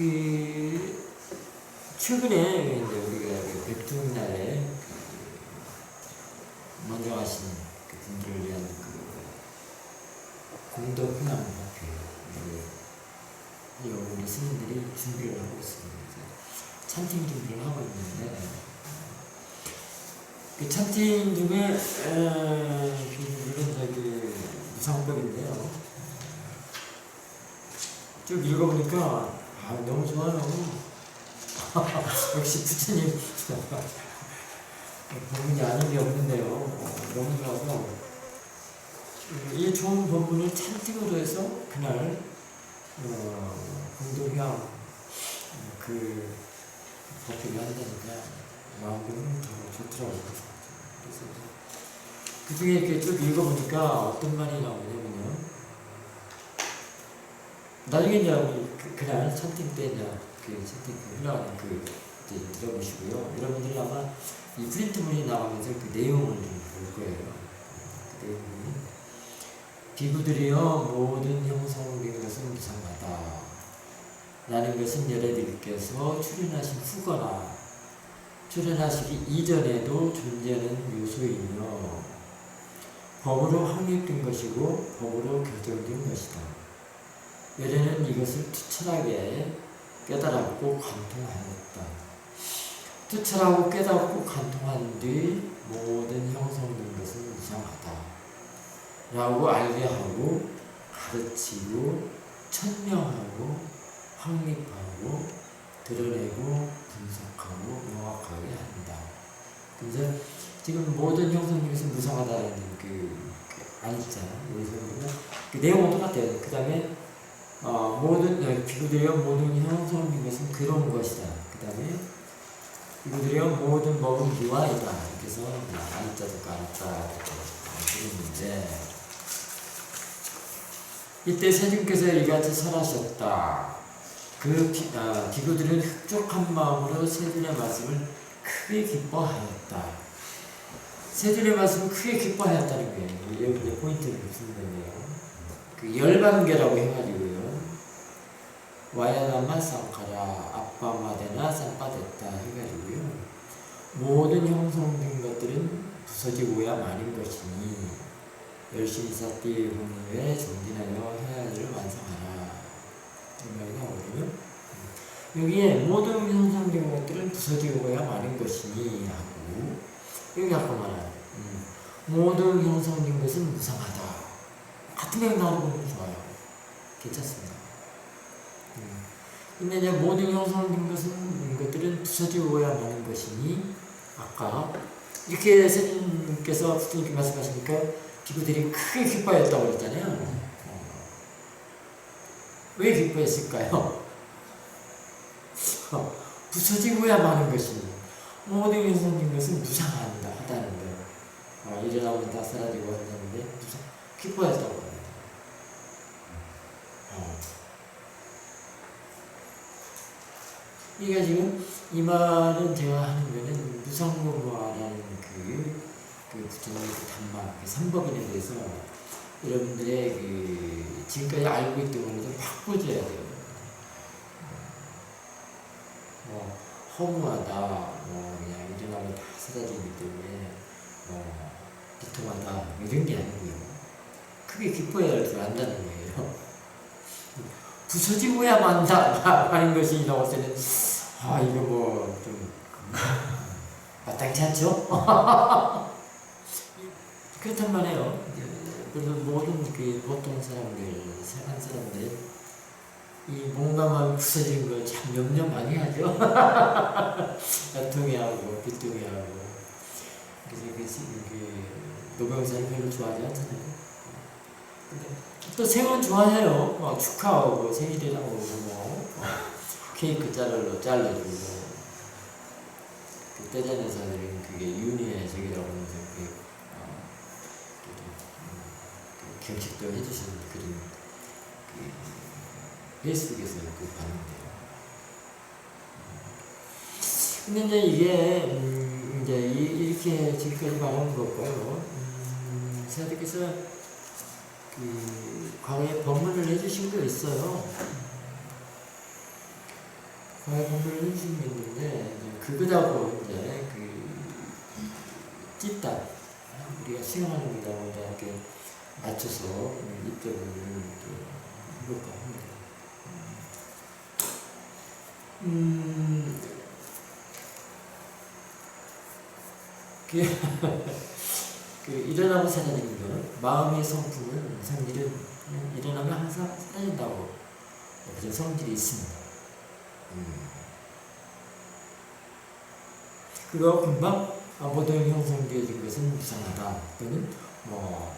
그 최근에 이제 우리가 그 백중날에 그 먼저 가신 그 분들을 위한 그 공덕 훈양 학회 우리 스님들이 준비를 하고 있습니다. 찬팅 준비를 하고 있는데 그 찬팅 중에 에, 그 물론 저기 무상법인데요. 쭉 읽어보니까 아, 너무 좋아요. 역시 부처님 법문이 아닌 게 없는데요. 어, 너무 좋아서 이 좋은 법문을 찬팅으로 해서 그날 어, 공동형 그 법회를 한다니까 마음이 더 좋더라고요. 그래서 그 중에 이렇게 쭉 읽어보니까 어떤 말이 나오냐면요. 나중에 이제 그, 그날 찬팅 때 이제 그 찬팅 그 흘러가는 그 들어보시고요. 여러분들 아마 이 프린트문이 나오면서 그 내용을 좀 볼 거예요. 그 내용이 비구들이여 모든 형성된 것은 무상하다. 라는 것은 여러분께서 출연하신 후거나 출연하시기 이전에도 존재하는 요소이며 법으로 확립된 것이고 법으로 결정된 것이다. 여래는 이것을 투철하게 깨달았고 관통하였다. 투철하고 깨닫고 관통한 뒤 모든 형성된 것은 이상하다. 라고 알게 하고 가르치고 천명하고 확립하고 드러내고 분석하고 명확하게 한다. 그래서 지금 모든 형성 중에서 무상하다는 그, 그 보면 그 내용은 똑같아요. 그 다음에 어, 모든 어, 비구들이여 모든 형성 중에서 그런 것이다. 그 다음에 비구들이여 모든 먹은 기와 이다. 이렇게 해서 안자도 깔았다 이렇게 했는데 이때 세님께서 이같이 설하셨다. 그 비, 아, 비구들은 흡족한 마음으로 세준의 말씀을 크게 기뻐하였다. 세준의 말씀을 크게 기뻐하였다는 거예요. 여기 포인트를 주는 거네요. 그 열반계라고 해가지고요. 와야나마 쌍카라 아빠마데나 쌍빠됐다 해가지고요. 모든 형성된 것들은 부서지고야 마는 것이니 열심히 쌓기 후에 정진하여 해야 할 일을 완성하라. 이 말이 나오거든요. 여기에 모든 형성된 것들은 부서지고야 마는 것이니 하고 여기 아까 말한 음, 모든 형성된 것은 무상하다. 같은 말 나오면 좋아요. 괜찮습니다. 음. 근데 이제 모든 형성된 것은 것들은 부서지고야 마는 것이니 아까 이렇게 스님께서 스님께 말씀하시니까 기구들이 크게 기뻐했다고 그랬잖아요. 어. 왜 기뻐했을까요? 어, 부서지고야 마는 것이니 모든 형성된 것은 무상한다 하다는 거예요. 어, 일어나면 다 사라지고 한다는데 무상 기뻐했다고 합니다. 어. 그러니까 지금 이 말은 제가 하는 거는 무상무화라는 그, 그 부처님의 그 단마, 그 삼법인에 대해서 여러분들의 그 지금까지 알고 있던 거를 좀 바꿔줘야 돼요. 뭐 허무하다, 뭐 그냥 일어나면 다 사라지기 때문에 뭐 비통하다 이런 게 아니고요. 크게 기뻐해야 할 줄 안다는 거예요. 부서지고야 만다 하는 것이 나올 때는 아 이거 뭐좀 마땅치 않죠? 그렇단 말이에요. 그래서 모든 그 보통 사람들, 세상 사람들 이 몸과 마음이 부서지는 걸참 염려 많이 하죠. 애통해하고 비통해하고 그래서 그, 시- 그 노병사를 별로 좋아하지 않잖아요. 또 생은 좋아해요. 막 축하하고 생일이라고 뭐 어, 케이크 잘라로 잘라주고 그 떼자내사들은 그게 윤희의 세계라고 하면서 그, 어, 그, 음, 그 경식도 해주시는 그런 그 페이스북에서 그 봤는데요. 근데 이제 이게 음, 이제 이- 이렇게 지금까지 말하는 거고요. 음, 세아들께서 그 과거에 법문을 해주신 거 있어요. 과외 공부를 게 있는데 그거하고 이제 그 찝다 우리가 수영하는 이제 이렇게 맞춰서 입대를 해볼까 합니다. 음, 그, 그 일어나고 사라지는 것, 마음의 성품은 성질은 일어나면 항상 사라진다고 그런 성질이 있습니다. 음. 그거 금방 아, 모든 형성되어진 것은 무상하다. 또는 뭐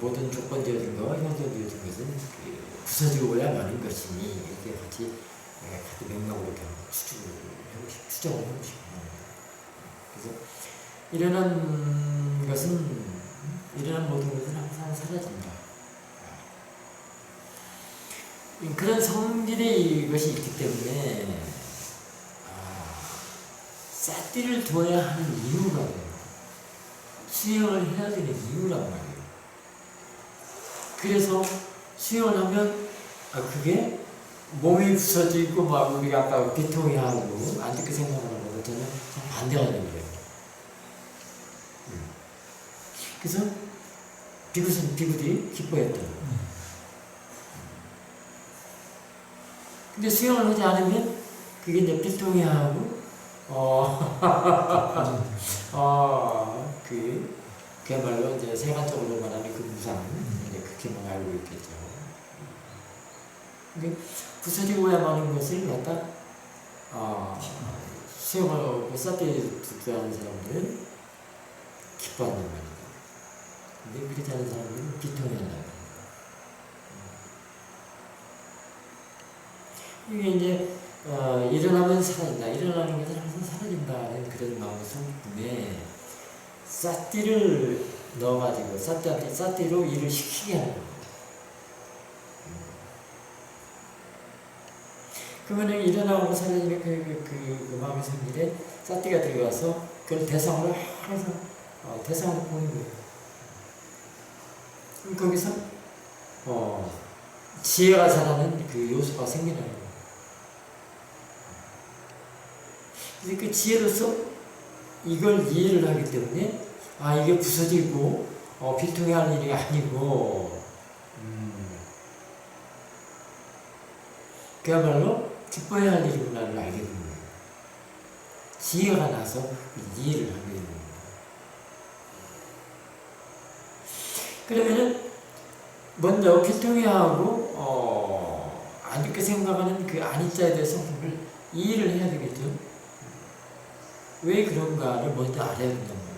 모든 조건되어진 거 형성되어진 것은 그 부서지고 올라가는 것이니 이렇게 같이 예, 같은 맥락으로 추측을 해보시, 추정을 해보시기 바랍니다. 그래서 일어난 것은 일어난 모든 것은 항상 사라진다. 그런 성질의 이것이 있기 때문에 아, 쌀띠를 둬야 하는 이유가 돼요. 수영을 해야 되는 이유란 말이에요. 그래서 수영을 하면 아, 그게 몸이 부서지고 막 우리가 아까 비통이 하고 안 좋게 생각하는 저는 반대가 되거든요. 음. 그래서 비구선 비구들이 기뻐했던 거예요. 근데 수영을 하지 않으면 그게 이제 필통이 하고 어, 어, 그, 그야말로 이제 세간적으로 말하는 그 무상, 이제 그렇게만 알고 있겠죠. 근데 부서지고야 마는 것을 갖다, 어, 수영을 쌌대 듣고 하는 사람들은 기뻐한단 말이죠. 근데 그렇지 않은 사람들은 비통해한단 말이에요. 이게 이제 어, 일어나면 사라진다. 일어나는 것은 항상 사라진다는 그런 마음의 성품에 쌌띠를 넣어가지고 쌌띠한테 쌌띠로 일을 시키게 하는 겁니다. 그러면 일어나고 사라지는 그, 그, 그, 그 마음의 성질에 쌌띠가 들어가서 그걸 대상으로 항상 어, 대상으로 보는 거예요. 그럼 거기서 어, 지혜가 자라는 그 요소가 생기는 거예요. 그래서 그 지혜로서 이걸 이해를 하기 때문에 아 이게 부서지고 어, 비통해 할 일이 아니고 음, 그야말로 기뻐해야 할 일이구나를 알게 되는 거예요. 지혜가 나서 이해를 하게 되는 거예요. 그러면은 먼저 비통해하고 어, 안 좋게 생각하는 그 아니자에 대해 성품을 이해를 해야 되겠죠. 왜 그런가를 먼저 알아야 된단 말이에요.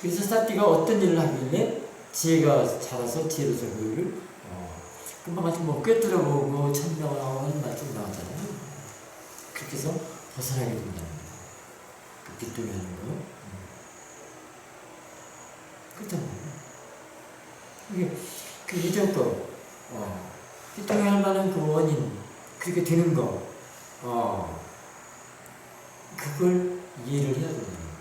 그래서 사띠가 어떤 일을 하길래 지혜가 자라서 지혜로서 그 일을 어, 금방 같은 뭐 꿰뚫어보고 천명을 하는 말씀 나왔잖아요. 그렇게 해서 벗어나게 된다는 거예요. 그 뒷동이 하는 거. 그렇단 말이에요. 이게 그 이전 거, 어, 뒷동이 할 만한 그 원인, 그렇게 되는 거, 어, 그걸 이해를 해야 되는 거예요.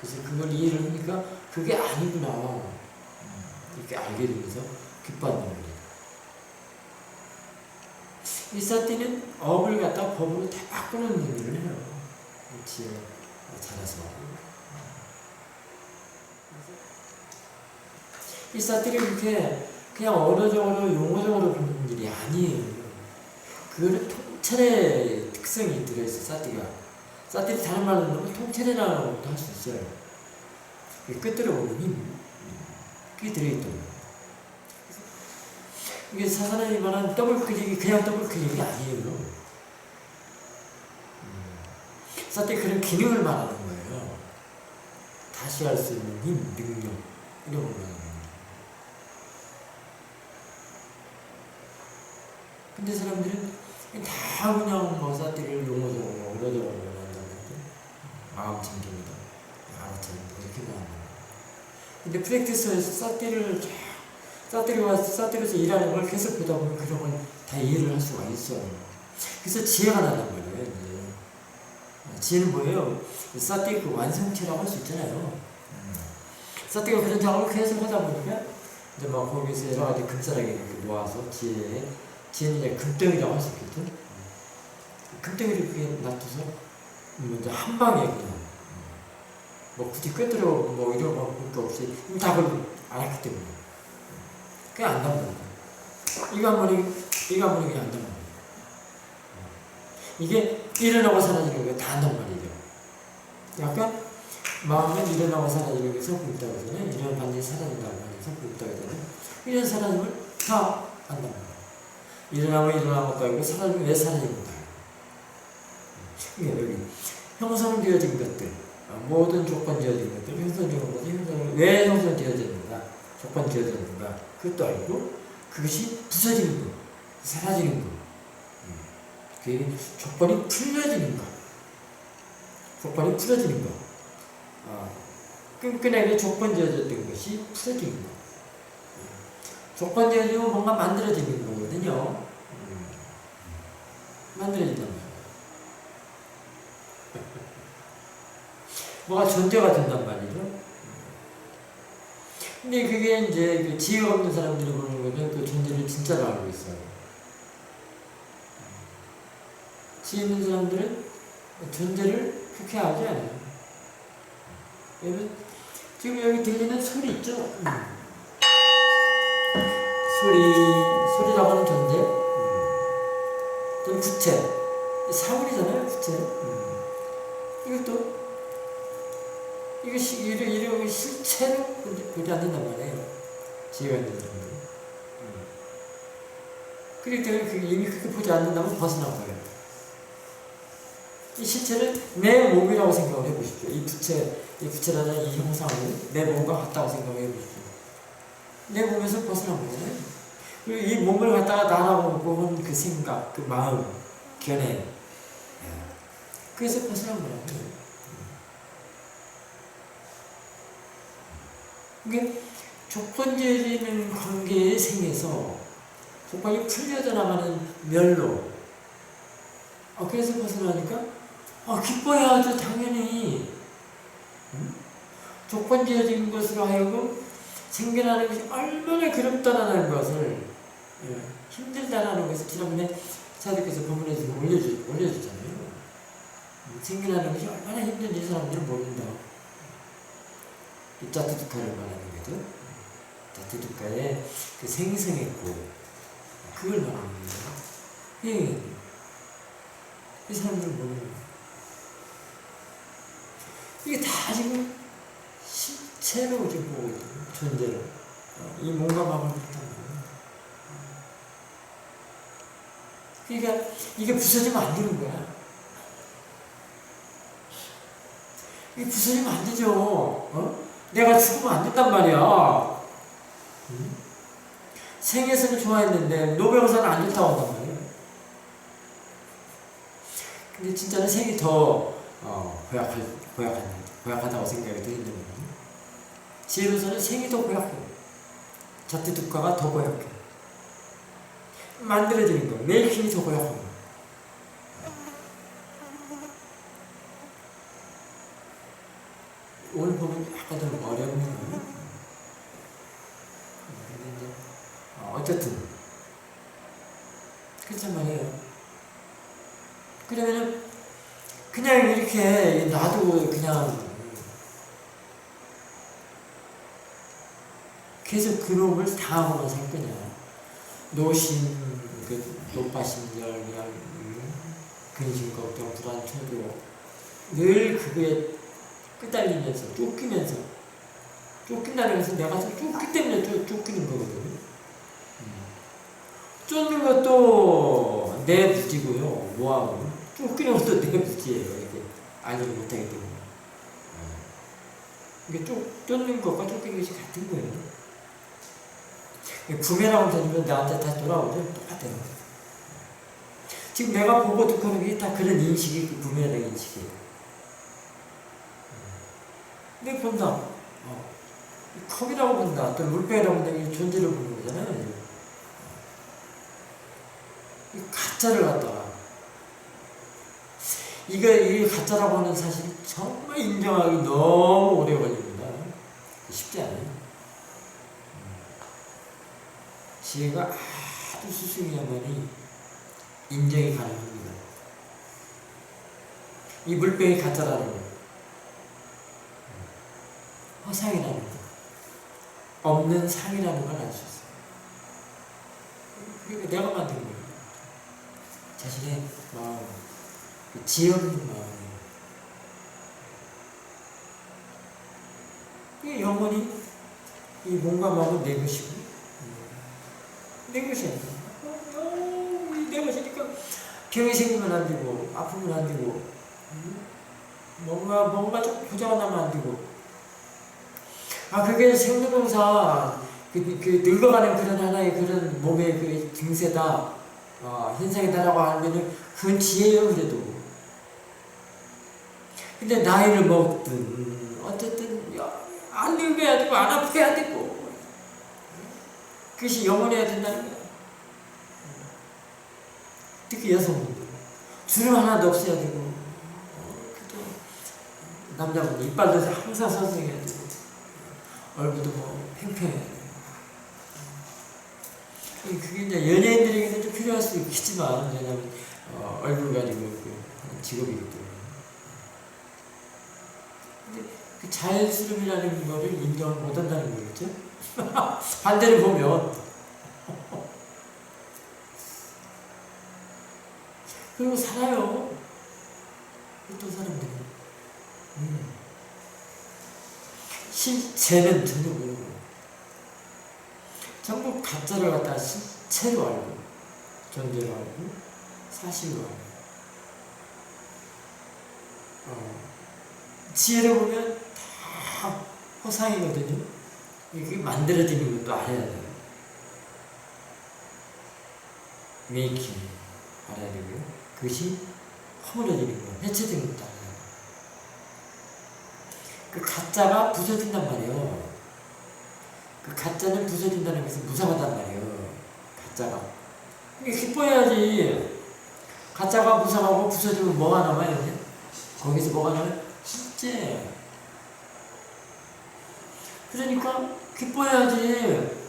그래서 그걸 이해를 하니까 그게 아니구나. 이렇게 알게 되면서 기뻐한단 말이에요. 이 사띠는 업을 갖다 법으로 다 바꾸는 의미를 해요. 지혜 잘해서. 이 사띠를 그렇게 그냥 언어적으로 용어적으로 보는 일이 아니에요. 그거를 통찰의 특성이 들어있어 사띠가 사띠를 다른 말로 넣으면 통찰이라고 할수 있어요. 끝들어 보면 힘. 그게 들어있던 거예요. 이게 사사람이 말하는 더블 클릭이 그냥 더블 클릭이 아니에요. 음. 사띠 그런 기능을 말하는 거예요. 다시 할 수 있는 힘, 능력 이런 걸 말하는 거예요. 근데 사람들은 다 그냥 뭐 사띠를 용어적으로 언어적으로 한다는데 마음 챙깁니다. 알아차립니다. 이렇게 나옵니다. 근데 프랙티스에서 사띠를 사띠가 사띠로서 일하는 걸 계속 보다 보면 그런 걸 다 이해를 할 수가 있어요. 그래서 지혜가 나는 거예요. 이제. 지혜는 뭐예요? 사띠 그 완성체라고 할 수 있잖아요. 사띠가 그런 작업을 계속 하다 보니까 이제 막 거기서 여러 가지 금사라기 모아서 지혜에 이제 금덩이라고 있겠죠. 금덩이를 그게 놔둬서 먼저 한 방에 그냥 뭐 굳이 꿰뚫어 뭐 이런 거 없이 답을 때문에 그냥 안단 말이야. 이거 한 번에 이거 한 번에 그냥 안단 말이야. 이게 일어나고 사라지는 게다 안단 말이죠. 약간 마음은 일어나고 사라지는 게 섞고 있다고 하잖아요. 일어나 반드시 사라진다고 하는 섞고 있다고 하잖아요. 이런 사라짐을 다 안단 말이야. 일어난 것도 아니고 사라지면 왜 것도 아니고. 이게 여기 형성되어진 것들, 아, 모든 조건되어진 것들, 형성되어진 것들, 형성, 왜 형성되어졌는가, 조건되어졌는가, 그것도 아니고 그것이 부서지는 것, 사라지는 것. 음. 그게 조건이 풀려지는 것. 조건이 풀어지는 것. 아, 끈끈하게 조건되어졌던 것이 풀어지는 것. 음. 조건되어지면 뭔가 만들어지는 거거든요. 음. 만들어진단 말이에요. 뭐가 전제가 된단 말이죠. 근데 그게 이제 그 지혜가 없는 사람들이 보는 거는 그 존재를 진짜로 알고 있어요. 지혜 있는 사람들은 존재를 그렇게 알지 않아요. 여러분, 지금 여기 들리는 소리 있죠? 음. 소리, 소리라고 하는 존재. 음. 좀 구체. 사물이잖아요, 구체. 음. 이것도 이것이 이런 이런 실체로 보지 않는단 말이에요. 지혜가 있는 사람들. 그렇기 때문에 그게 이미 그렇게 보지 않는다면 벗어난 거예요. 이 실체를 내 몸이라고 생각을 해보십시오. 이 부채, 이 부채라는 이 형상을 내 몸과 같다고 생각해 보십시오. 내 몸에서 벗어난 거잖아요. 이 몸을 갖다가 나라고 보는 그 생각, 그 마음, 견해. 그래서 벗어난 거라고요. 이게 조건적인 관계의 생에서 조건이 풀려져 나가는 멸로 아, 그래서 벗어나니까 아, 기뻐야죠 당연히 음? 조건지어진 것으로 하여금 생겨나는 것이 얼마나 그립다라는 것을 예, 힘들다라는 것을 지난번에 사도께서 본문에서 올려주, 올려줬잖아요 음, 생겨나는 것이 얼마나 힘든지 사람들은 모른다 이 짜투두카를 말하는 거죠. 짜투두카의 그 생생했고 그걸 말하는 거예요. 예. 이 사람들은 모르는 거예요. 이게 다 지금 실체로 지금 보고 있는 존재로 이 몸과 마음을 그러니까 이게 부서지면 안 되는 거야. 이게 부서지면 안 되죠. 어? 내가 죽으면 안 된단 말이야. 응? 생에서는 좋아했는데 노병사는 안 좋다고 한단 말이야. 근데 진짜는 생이 더 어, 고약할, 고약한, 고약하다고 생각이 드는 거예요. 지혜로서는 생이 더 고약해. 자태두가가 더 고약해. 만들어지는 거, 메이킹이 더 고약한 거. 오늘 보면 약간 좀. 근데 이제 어, 어쨌든 그렇단 말이에요. 그러면은 그냥 이렇게 놔두고 그냥 계속 그놈을 당하고만 살 거냐. 노심, 그 노파심, 열명, 근심, 걱정, 불안, 초조 늘 그거에 끄달리면서 쫓기면서 쫓긴다는 것은 내가 쫓기 때문에 쫓, 쫓기는 거거든요. 쫓는 것도 내 무지고요. 뭐하고 쫓기는 것도 내 무지예요. 이렇게 알지 못하기 때문에. 이게 쫓, 쫓는 것과 쫓기는 것이 같은 거예요. 부메랑을 던지면 나한테 다시 돌아오죠. 똑같아요. 지금 내가 보고 듣고 하는 게 다 그런 인식이 그 부메랑 인식이에요. 근데 본다. 어. 컵이라고 본다. 또 물병이라고 본다. 이 존재를 보는 거잖아요. 이 가짜를 갖다가. 이거, 이 가짜라고 하는 사실이 정말 인정하기 너무 오래 걸립니다. 쉽지 않아요. 지혜가 아주 수승이야만이 인정이 가능합니다. 이 물병이 가짜라는 거. 허상이라는 거. 없는 상이라는 걸 알 수 있어요. 그러니까 내가 만든 거예요. 자신의 마음, 그 지혜 없는 마음이에요. 이 영혼이 이 몸과 마음은 내 것이고 내 것이 아니야. 어, 이내 것이니까 병이 생기면 안 되고 아프면 안 되고 음? 뭔가 뭔가 좀 부자가 나면 안 되고 아 그게 생로병사 그, 그 늙어가는 그런 하나의 그런 몸의 그 증세다 어, 현상이다라고 하면은 그건 지혜예요 그래도 근데 나이를 먹든 어쨌든 야, 안 늙어야 되고 안 아파야 되고 그것이 영원해야 된다는 거야 특히 여성분들. 주름 하나도 없어야 되고 어, 남자분들 이빨도 항상 선생해야 되고 얼굴도 뭐 팽팽해야 되고 이- 그게 이제 연예인들에게는 좀 필요할 수 있겠지만 왜냐면 어, 얼굴 가지고 그 직업이기 때문에. 근데 그 자연스러움이라는 거를 인정을 못한다는 거겠죠? 반대로 보면. 그리고 살아요. 어떤 사람들이 음. 실체는 전혀 모르고 전부 가짜를 갖다 실체로 알고 존재로 알고 사실로 알고. 어, 지혜를 보면 다 허상이거든요 이게 만들어지는 것도 알아야 돼요 메이킹 알아야 되고요 그것이 허물어지는 거 해체되는 것도 알아야 돼요 그 가짜가 부서진단 말이에요 그 가짜는 부서진다는 것은 무상하단 말이에요. 가짜가. 이게 기뻐야지. 가짜가 무상하고 부서지면 뭐가 남아요? 이제? 거기서 뭐가 남아요? 실제. 그러니까 기뻐야지.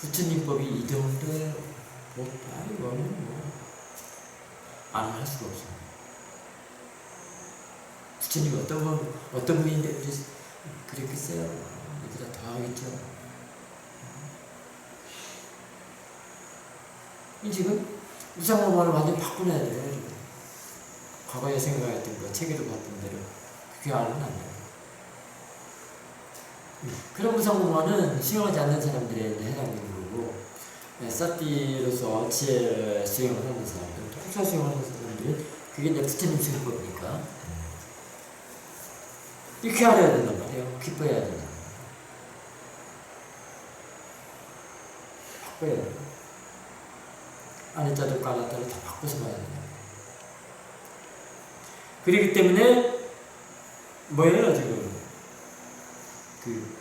부처님법이 이. 뭐, 아, 이거는 뭐, 안할 수가 없어요. 부처님 어떤 분, 어떤 분인데 그랬, 그랬겠어요. 얘들아 더 하겠죠. 이 지금 우상로만을 완전 바꿔놔야 돼요. 지금. 과거에 생각했던 거, 책에도 봤던 대로 그게 알면 안 돼요. 그런 우상로만은 수용하지 않는 사람들에 해당되는 거고 네, 사띠로서 지혜 수용을 하는 사람들, 통사 수용하는 사람들은 그게 이제 부처님 수용법이니까 이렇게 알아야 된단 말이에요. 기뻐해야 된단 말이에요. 바꿔야 돼요. 아랫자도 까lat자도 다 바꿔서 봐야 된다. 그렇기 때문에 뭐예요 지금 그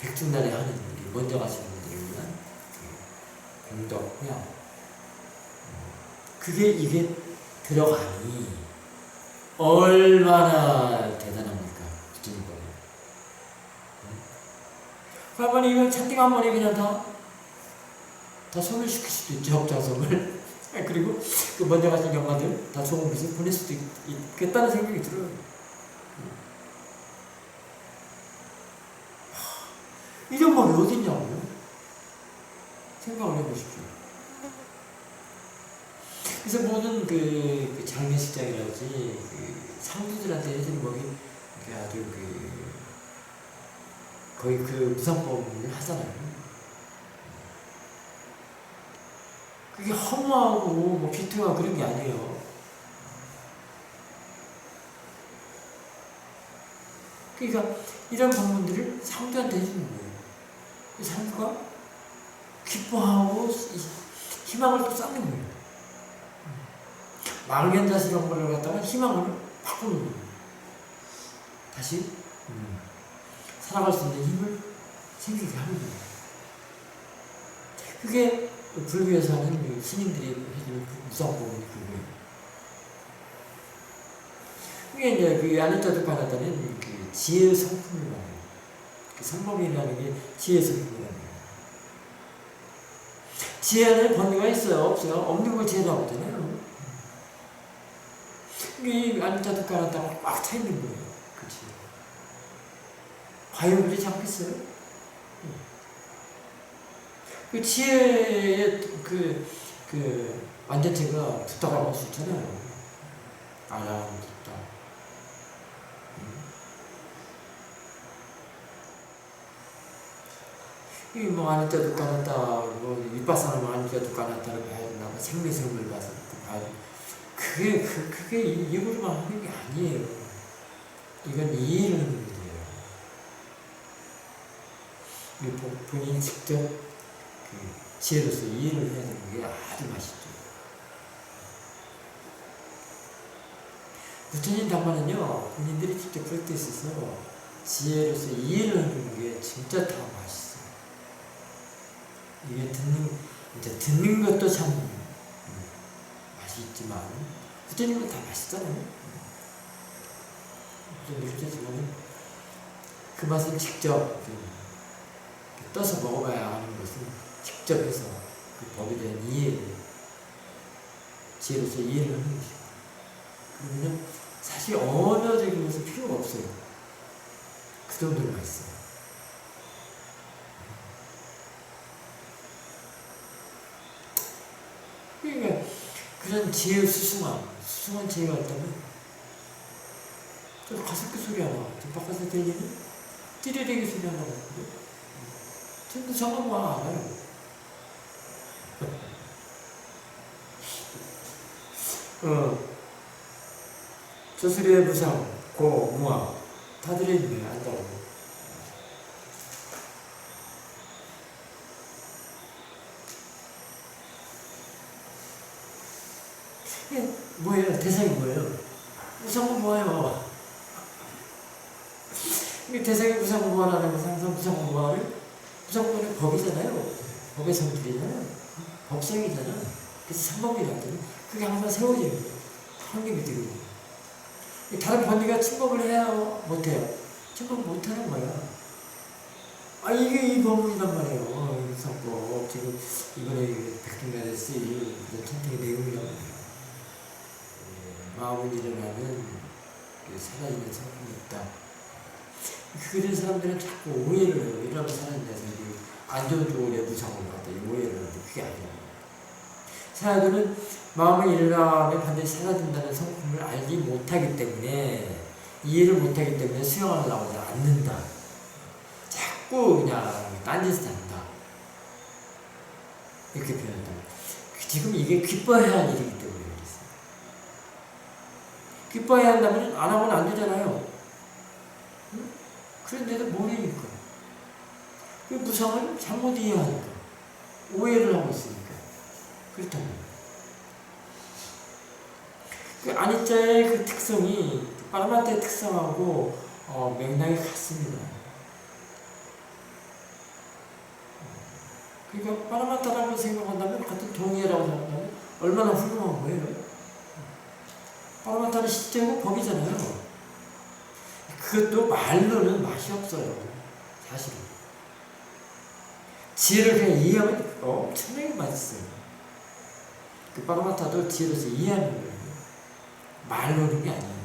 백중단에 하는 일이 먼저 가시는 분들을 위한 그 공덕 회양 그게 이게 들어가니 얼마나 대단합니까? 부처님법이. 그러면 이걸 채팅 한 번에 그냥 다, 다 소멸시킬 수도 있죠, 적자성을. 그리고 그 먼저 가신 영가들 다 좋은 것을 보낼 수도 있, 있겠다는 생각이 들어요. 이런 법이 어딨냐고요? 생각을 해보십시오. 그래서 모든 그, 그 장례식장이라든지 그 상주들한테 해주는 법이 그 아주 그 거의 그 무상법을 하잖아요. 그게 허무하고 뭐 비통하고 그런 게 아니에요. 그러니까 이런 방문들을 상주한테 해주는 거예요. 그 상주가 기뻐하고 희망을 또 쌓는 거예요. 망연자실 이런 거를 갖다가 희망을 바꾸는 거예요. 다시 음, 살아갈 수 있는 힘을 생기게 하는 거예요. 그게 불교에서 하는 그 스님들이 해주는 그 무상법문이 그거예요. 그게 이제 그 아니자득 받았다는 그 지혜의 성품을 말해요. 그그 성범이라는 게 지혜에서 생기는 거예요. 지혜는 번뇌가 있어요? 없어요? 없는 걸 지혜라고 하잖아요. 이게 아니자도 까놨다가 꽉차 있는 거예요. 그치. 과연 그렇지 않겠어요? 그 지혜의 그, 그, 완전체가 할수 있잖아요. 알아는 붙다. 이 뭐 아니자도 까놨다, 뭐 윗바사는 아니자도 까놨다를 봐야 된다, 뭐 생리성을 봐서 봐야 된다. 그게, 그, 그게 입으로만 하는 게 아니에요. 이건 이해를 하는. 이 본- 본인이 직접 그 지혜로서 이해를 해야 되는 게 아주 맛있죠. 부처님 담화는요, 본인들이 직접 볼때 있어서 지혜로서 이해를 하는 게 진짜 다 맛있어요. 이게 듣는, 이제 듣는 것도 참 음, 맛이 있지만, 부처님은 다 맛있잖아요. 부처님 그렇지만은 그 맛은 직접 떠서 먹어봐야 아는 것은 직접 해서 그 법에 대한 이해를, 지혜로서 이해를 하는 것이고. 그러면 사실 언어적인 것은 필요가 없어요. 그 정도로 맛있어요. 그러니까 그런 지혜의 수승함, 수승한 지혜가 있다면 저 가습기 소리 하나, 저 바깥에서 들리는? 찌르르기 소리 하나 같은데 저건 뭐 알아요. 어, 저수리의 부상, 고, 무아 다 들어있네, 안다고. 이게 뭐예요? 대상이 뭐예요? 무상은 뭐예요? 대상이 무상무화라는 것은 항상 무상무화를 무상무화는 법이잖아요. 법의 성질이잖아요. 법성이잖아. 그래서 삼법이라거든요. 그게 항상 거예요. 한개이 되고. 다른 번뇌가 침범을 해야 못해요. 침범 못하는 거야. 아, 이게 이 법문이란 말이에요. 이 성법. 지금 이번에 쓰일 그런 선택의 내용이란 말이에요. 예, 마음을 일어나는 그 사라지는 성품이 있다. 그런 사람들은 자꾸 오해를 해요. 해서 이게 안 좋은 쪽으로 무상을 갖다 이 오해를 하는데 그게 아니야. 사람들은 마음을 일어나면 반드시 사라진다는 성품을 알지 못하기 때문에 이해를 못하기 때문에 수용을 나오지 않는다. 자꾸 그냥 딴짓을 한다. 이렇게 표현한다. 지금 이게 기뻐해야 할 일이기. 기뻐해야 한다면 안 하고는 안 되잖아요. 응? 그런데도 모르니까. 그 무상을 잘못 이해하니까. 오해를 하고 있으니까. 그렇다면. 그 아니자의 그 특성이 파라마타의 특성하고 어, 맥락이 같습니다. 그러니까 파라마타라고 생각한다면 같은 동의라고 생각한다면 얼마나 훌륭한 거예요. 파라마타는 실제고 법이잖아요. 그것도 말로는 맛이 없어요. 사실은. 지혜를 그냥 이해하면 엄청나게 맛있어요. 그 파라마타도 지혜로서 이해하는 거예요. 말로는 게 아니에요.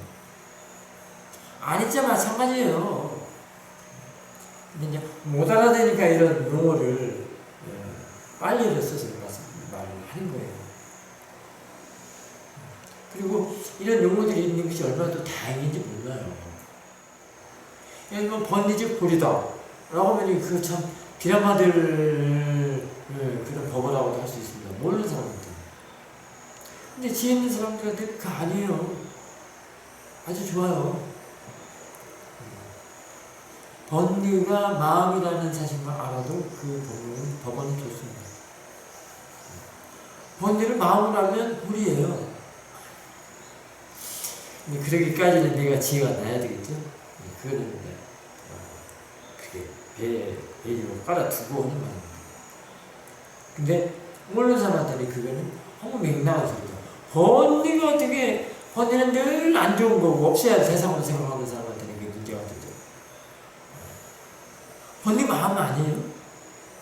아니자 마찬가지예요. 근데 이제 못 알아듣니까 이런 용어를 예, 빨리를 써서 말을 하는 거예요. 그리고 이런 용어들이 있는 것이 얼마나 또 다행인지 몰라요. 예를 들면 번리즉 보리다 라고 하면 그참 비람하들 그런 법어라고도 할 수 있습니다. 모르는 사람들. 근데 지혜 있는 사람들한테 그 아니에요. 아주 좋아요. 번뇌가 마음이라는 사실만 알아도 그 법은, 법은 좋습니다. 번뇌를 마음으로 알면 불이에요. 그러기까지는 내가 지혜가 나야 되겠죠? 그거는 이제, 그게 배, 배로 깔아두고 하는 말입니다. 근데, 모르는 사람한테는 그거는 한번 맥락을 소리다. 번뇌가 어떻게, 번뇌는 늘 안 좋은 거고, 없어야 세상을 생각하는 사람한테는 이게 문제가 되죠. 본인 마음 아니에요?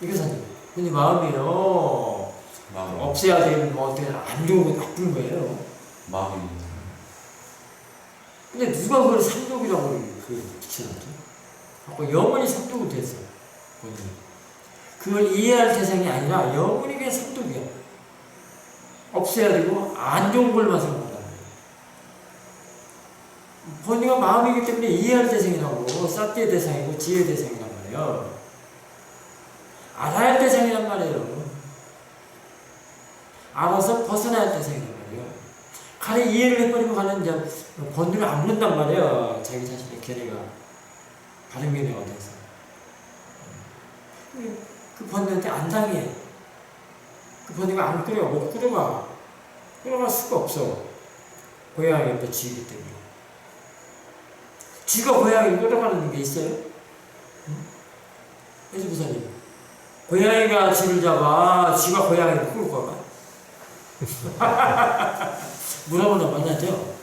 이거사님 본인 마음이요. 마음이 없애야 되는 뭐 어떻게 안 좋은 나쁜 거예요. 마음이 근데 누가 그걸 삼독이라고 그 붙여놨죠? 하고 영원히 삼독이 됐어. 그걸 이해할 대상이 아니라 영원히 그냥 삼독이야. 없애야 되고 안 좋은 걸만 생각한다. 본인가 마음이기 때문에 이해할 대상이라고 싹디의 대상이고 지혜의 대상이란 말이에요. 알아야 할 대상이란 말이에요. 알아서 벗어나야 할 대상이란 말이에요. 가래 이해를 해버리고 가는 이제 번뇌를 안 본단 말이에요. 자기 자신의 견해가 바른 견해가 돼서. 그 번뇌한테 안 당해. 그 번뇌가 안 끌어가, 못 끌어가. 끌어갈 수가 없어. 고양이 옆에 쥐기 때문에. 쥐가 고양이를 끌어가는 게 있어요? 응? 해주 부사님. 고양이가 쥐를 잡아, 쥐가 고양이를 끌고 가. 물어보나 만나죠?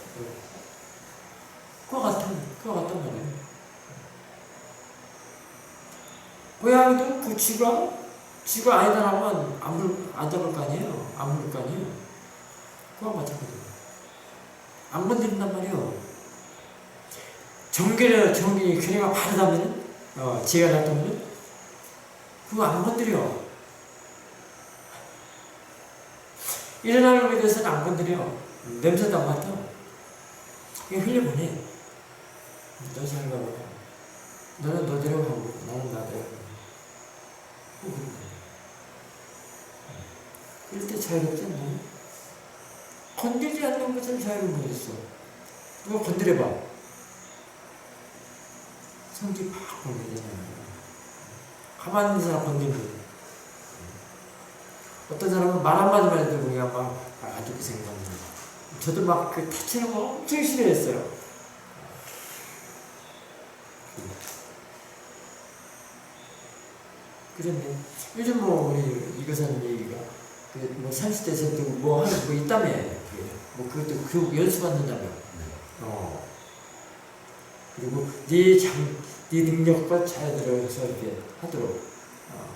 그거 같은, 그거 같단 말이에요. 고양이도 그 쥐가, 쥐가 아니다 하면 안, 물, 안 잡을 거 아니에요? 안 물을 거 아니에요? 그거 마찬가지예요. 안 건드린단 말이에요. 정결에, 정결이 견해가 바르다면, 어, 지혜가 났다면, 그거 안 건드려. 일어나는 것에 대해서는 안 건드려. 냄새도 안 맡아. 그냥 흘려보내. 너 생각하고, 너는 너대로 하고, 나는 나대로 하고. 그거 그런 거야. 그럴 때 자유롭지 않나? 건들지 않는 것은 자유로운 거였어. 누가 건드려봐. 성질 팍 건드리잖아요. 가만히 있는 사람 건드리면 어떤 사람은 말 한마디만 해도 그냥 막 아주 그 생각납니다. 저도 막그 타치는 거 엄청 싫어했어요. 그런데 요즘 뭐 우리 이거사님 얘기가 그뭐 30대 세대고 뭐 하는 거 있다며. 뭐 그것도 교육 연수받는다며 어 그리고 네 장, 네 능력과 잘 들어서 이렇게 하도록 어.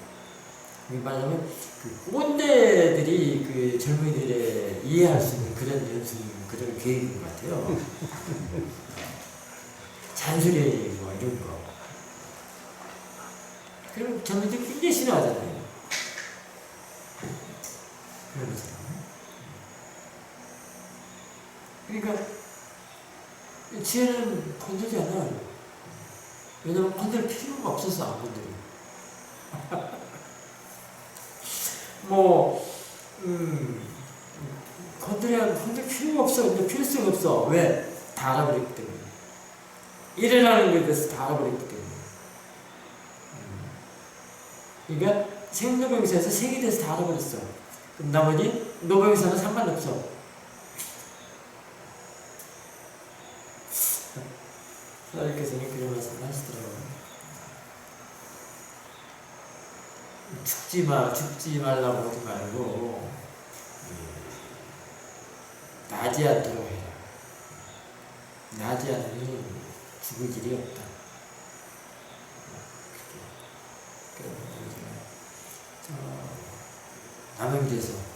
이게 말하자면 그 꼰대들이 그 젊은이들의 이해할 수 있는 그런 연수 그런 계획인 것 같아요. 잔소리 뭐 이런 거. 그럼 젊은이들 굉장히 싫어하잖아요. 것처럼. 그러니까 이 지혜는 건들지 않아. 왜냐면 건들 필요가 없어서 안 건드려. 뭐, 음, 건드려, 건들 필요가 없어. 근데 필요성이 없어. 왜? 다 알아버렸기 때문에. 일어나는 것에 대해서 다 알아버렸기 때문에. 음. 그러니까 생로병사에서 생에 대해서 다 알아버렸어. 그럼 나머지 노병사는 상관없어. 사장님께서는 그런 말씀을 하시더라고요. 죽지 마, 죽지 말라고 하지 말고, 예, 나지 않도록 해라. 나지 않으니 죽을 일이 없다. 그렇게, 그런 제가, 저, 남영대에서